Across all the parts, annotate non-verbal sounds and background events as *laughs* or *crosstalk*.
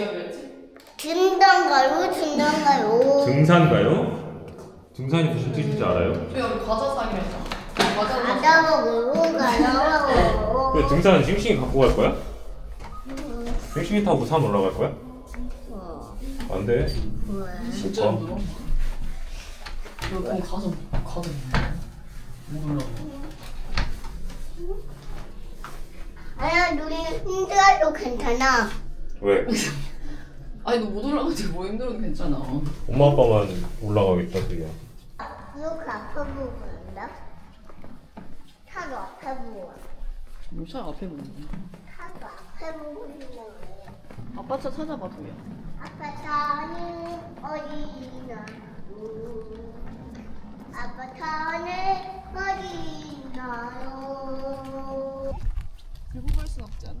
어디 가겠지? 등단가요, 등단가요. 등산가요? 등산이 무슨 뜻인지 알아요? 저희 여기 과자. 가다 먹으러 왜 먹으러. 등산은 싱싱이 갖고 갈 거야? 싱싱이 타고 산 올라갈 거야? 안 돼. 진짜 어? 힘들어. 여기 가서 가서 못 올라가. 아니야, 눈이 힘들어도 괜찮아. 왜? *laughs* 아니 너 못 올라가지 뭐 힘들어도 괜찮아. 엄마 아빠만 올라가겠다 그게. 이렇게 앞에 보고 간다. 차도 앞에 보고. 차 앞에 보는 차도 앞에 보고 있는 거예요. 아빠 차 찾아봐 도야. 아빠 차는 어디 있나요? 아빠 차는 어디 있나요? 들고 갈 순 없지 않아?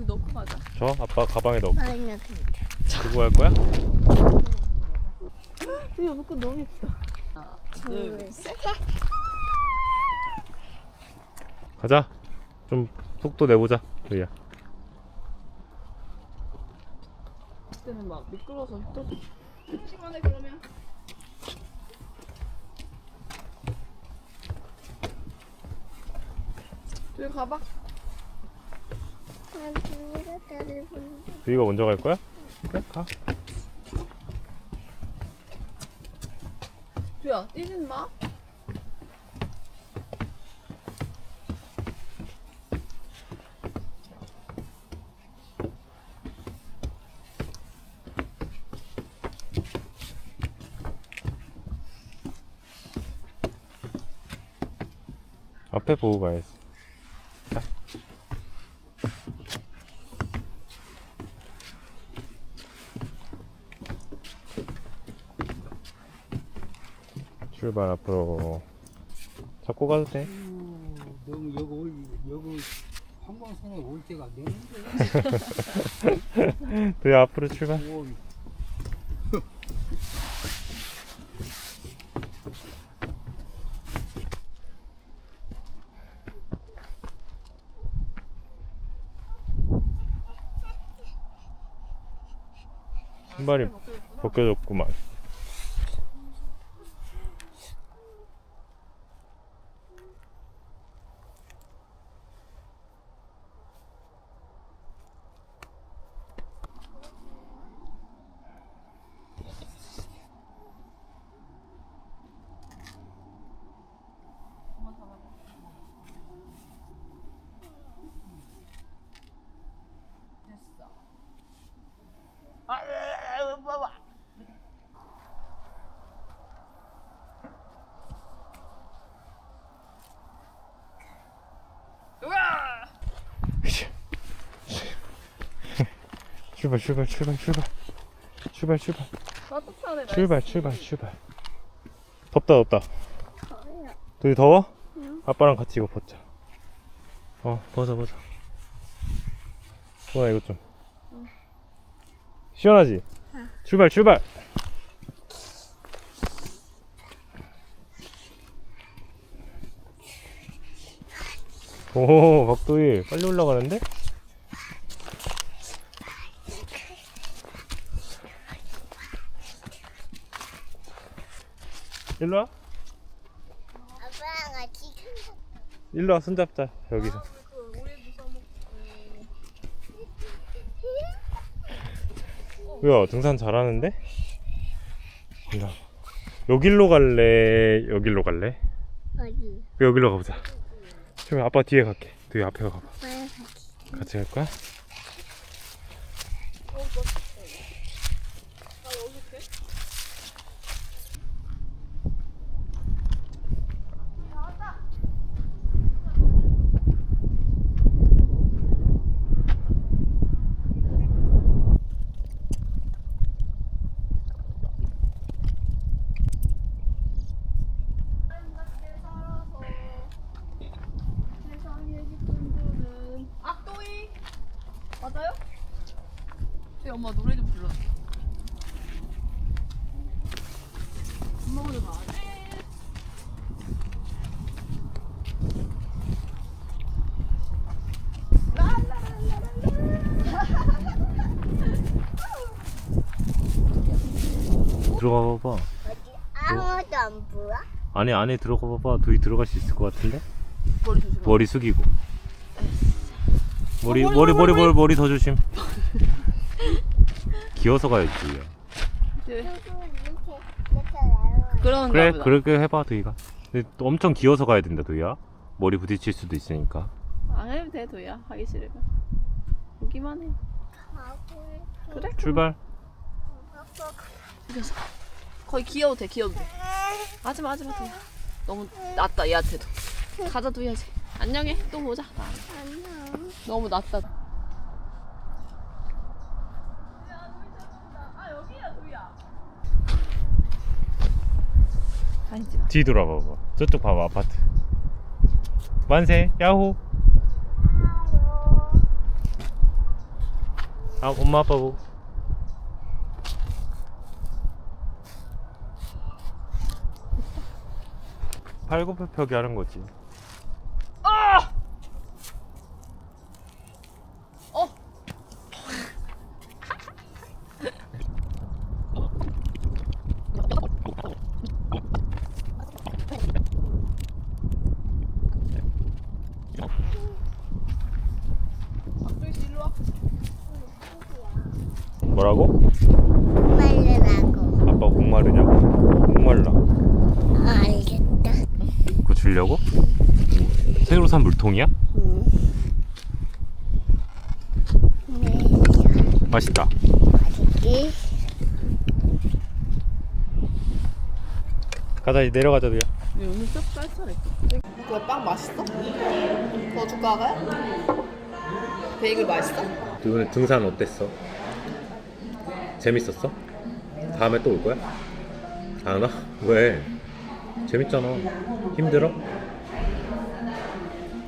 거기 넣고 가자. 저 아빠 가방에 넣고 아니야, 괜찮아. 들고 갈 거야? 도야 너거 너무 예쁘다. 하나, 둘, 셋. 가자. 좀 속도 내보자. 그야. 그때는 막 미끄러워서 또 시간에 그러면. 도야 가봐. 두이가 먼저 갈 거야? 그래 가. 도야 뛰진 마. 앞에 보고 가야지. 출발 앞으로 잡고 가도 돼. 너무 여기 올 여기 한방산에 올 때가 됐는데 *laughs* 네 앞으로 출발. 오, 신발이 벗겨졌구만. 출발 출발 출발 출발. 출발 출발. 따뜻하네. 출발 출발 출발. 덥다 덥다. 둘이 더워? 아빠랑 같이 이거 벗자. 어 벗어 벗어. 소아 이거 좀. 시원하지? 출발 출발. 오 박도희. 빨리 올라가는데? 일로 와 아빠랑 같이 일로 와 손잡자 여기서 야 등산 잘하는데? 일로 와. 여길로 갈래 여길로 갈래? 어디? 여기로 가보자 그럼 아빠 뒤에 갈게 뒤에 앞에 가봐 아빠랑 같이. 같이 갈 거야? 맞아요? 저희 엄마 노래 좀 불러. 엄마 오늘 봐. 들어가 봐봐. 아무도 안 보여? 아니 안에 들어가 봐봐. 둘이 들어갈 수 있을 것 같은데? 머리 조심해. 머리 숙이고. 네. 머리 머리, 머리 머리, 머리 머리 더 조심. *laughs* 기어서 가야지. 날아가. 그런 그래 그렇게 해봐 도희가. 근데 또 엄청 기어서 가야 된다 도희야. 머리 부딪힐 수도 있으니까. 안 해도 돼 도야 하기 싫으면. 오기만 해. 그래? 출발. 이겨서. 거의 귀여도 돼 귀여도 돼. 하지마 하지마 도야. 너무 낫다 얘한테도. 가자 도야지. 안녕해 또 보자. 안녕. 너무 낫다. 다니지 마. 뒤 돌아봐봐. 저쪽 봐봐 아파트. 만세 야호. 아 엄마 아빠 보고. 팔굽혀펴기 하는 거지. 어. 박도희 일로 와. 뭐라고? 말려나고. 아빠 목마르냐고? 목말라. 아, 알겠다. 그거 주려고? 새로 산 물통이야? 응. 네. 맛있다. 맛있지? 가자 이제 내려가자. 왜 오늘 좀 쌀쌀해? 그빵 맛있어? 더 줄까 가요? 베이글 맛있어? 오늘 등산 어땠어? 재밌었어? 다음에 또 올 거야? 안 와? 왜? 재밌잖아. 힘들어?